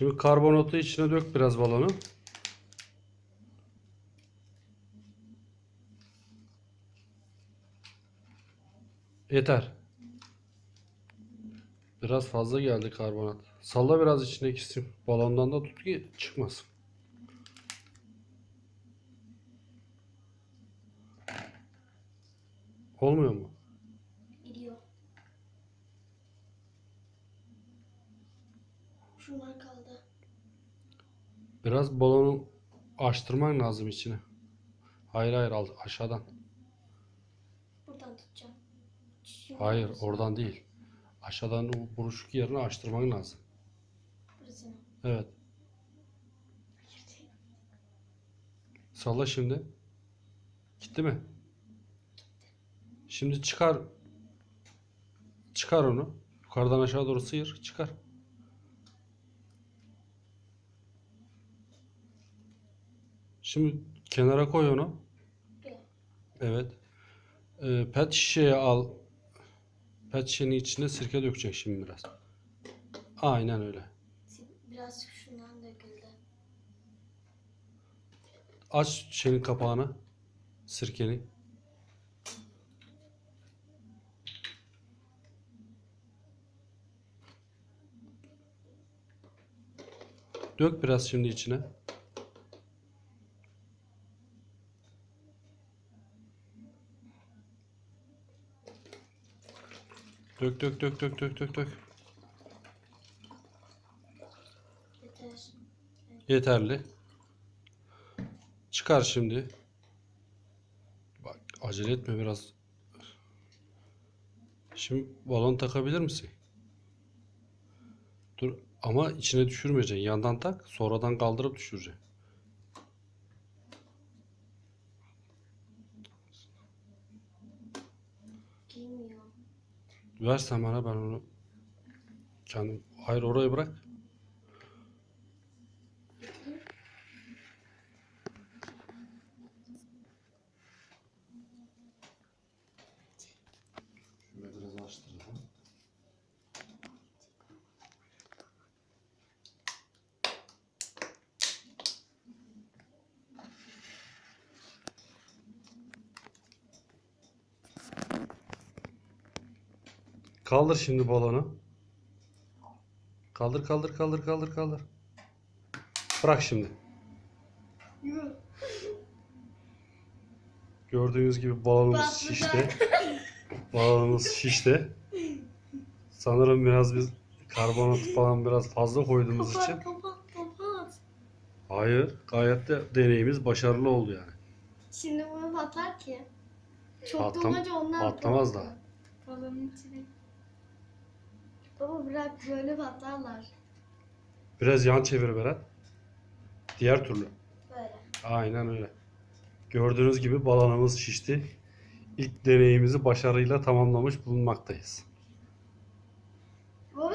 Şimdi karbonatı içine dök biraz balonu. Yeter. Biraz fazla geldi karbonat. Salla biraz içine gitsin. Balondan da tut ki çıkmasın. Olmuyor mu? Gidiyor. Şunlar kaldı. Biraz balonu açtırman lazım içine. Hayır hayır al aşağıdan. Buradan tutacağım. Şimdi Hayır oradan değil. Aşağıdan o buruşuk yerini açtırman lazım. burasını. Evet. Salla şimdi. Gitti mi? Şimdi çıkar. Çıkar onu. Yukarıdan aşağı doğru sıyır. Çıkar. Şimdi kenara koy onu. Evet. Ee, pet şişeye al. Pet şişenin içine sirke dökeceksin şimdi biraz. Aynen öyle. Biraz şundan döküldü. Aç şeyin kapağını. Sirkeni. Dök biraz şimdi içine. Dök dök dök dök dök dök dök. Yeter. Yeterli. Çıkar şimdi. Bak acele etme biraz. Şimdi balon takabilir misin? Dur ama içine düşürmeyeceksin. Yandan tak, sonradan kaldırıp düşüreceksin. Giymiyor. Versen bana ben onu kendim. Hayır orayı bırak. Kaldır şimdi balonu. Kaldır kaldır kaldır kaldır kaldır. Bırak şimdi. Gördüğünüz gibi balonumuz şişti. Balonumuz şişti. Sanırım biraz biz karbonatı falan biraz fazla koyduğumuz için. Hayır, gayet de deneyimiz başarılı oldu yani. Şimdi bunu patlar ki. Çok Patlam- dolunca ondan patlamaz da. Balonun içine. Baba bırak böyle patlarlar. Biraz yan çevir Berat. Diğer türlü. Böyle. Aynen öyle. Gördüğünüz gibi balonumuz şişti. İlk deneyimizi başarıyla tamamlamış bulunmaktayız. Baba